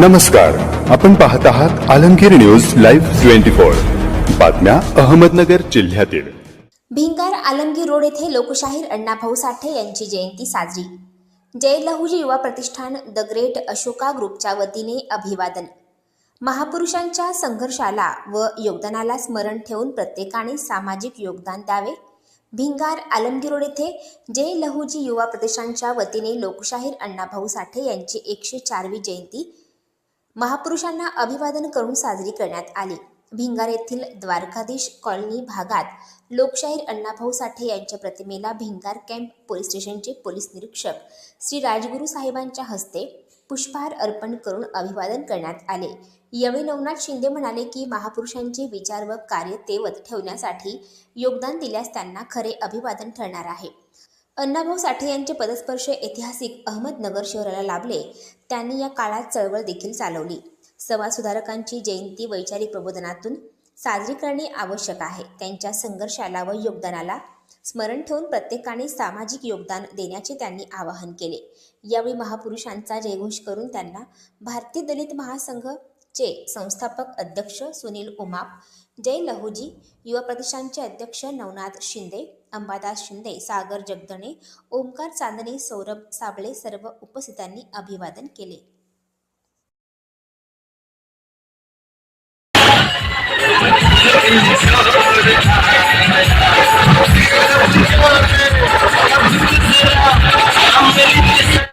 नमस्कार. आपण पाहत आहात Alamgir news live twenty four. बातम्या अहमदनगर जिल्ह्यातील. भिंगार आलमगीर रोड येथे लोकशाहीर अण्णाभाऊ साठे यांची जयंती साजरी. जय लहुजी युवा प्रतिष्ठान द ग्रेट अशोका ग्रुपच्या वतीने अभिवादन. महापुरुषांच्या संघर्षाला व योगदानाला स्मरण ठेवून प्रत्येकाने सामाजिक योगदान द्यावे. भिंगार आलमगीर रोड येथे जय लहुजी युवा प्रतिष्ठानच्या वतीने लोकशाहीर अण्णाभाऊ साठे यांची एकशे चारवी जयंती महापुरुषांना अभिवादन करून साजरी करण्यात आली. भिंगार येथील द्वारकाधीश कॉलनी भागात लोकशाहीर अण्णाभाऊ साठे यांच्या प्रतिमेला भिंगार कॅम्प पोलीस स्टेशनचे पोलीस निरीक्षक श्री राजगुरू साहेबांच्या हस्ते पुष्पहार अर्पण करून अभिवादन करण्यात आले. यावेळी नवनाथ शिंदे म्हणाले की महापुरुषांचे विचार व कार्य तेवत ठेवण्यासाठी योगदान दिल्यास त्यांना खरे अभिवादन ठरणार आहे. अण्णाभाऊ साठे यांचे पदस्पर्श ऐतिहासिक अहमदनगर शहराला लाभले. त्यांनी या काळात चळवळ देखील चालवली. समाजसुधारकांची जयंती वैचारिक प्रबोधनातून साजरी करणे आवश्यक आहे. त्यांच्या संघर्षाला व योगदानाला स्मरण ठेवून प्रत्येकाने सामाजिक योगदान देण्याचे त्यांनी आवाहन केले. यावेळी महापुरुषांचा जयघोष करून त्यांना भारतीय दलित महासंघचे संस्थापक अध्यक्ष सुनील उमाप जय लहुजी युवा प्रतिष्ठानचे अध्यक्ष नवनाथ शिंदे अंबादास शिंदे सागर जगदणे ओमकार चांदणे सौरभ साबळे सर्व उपस्थितांनी अभिवादन केले.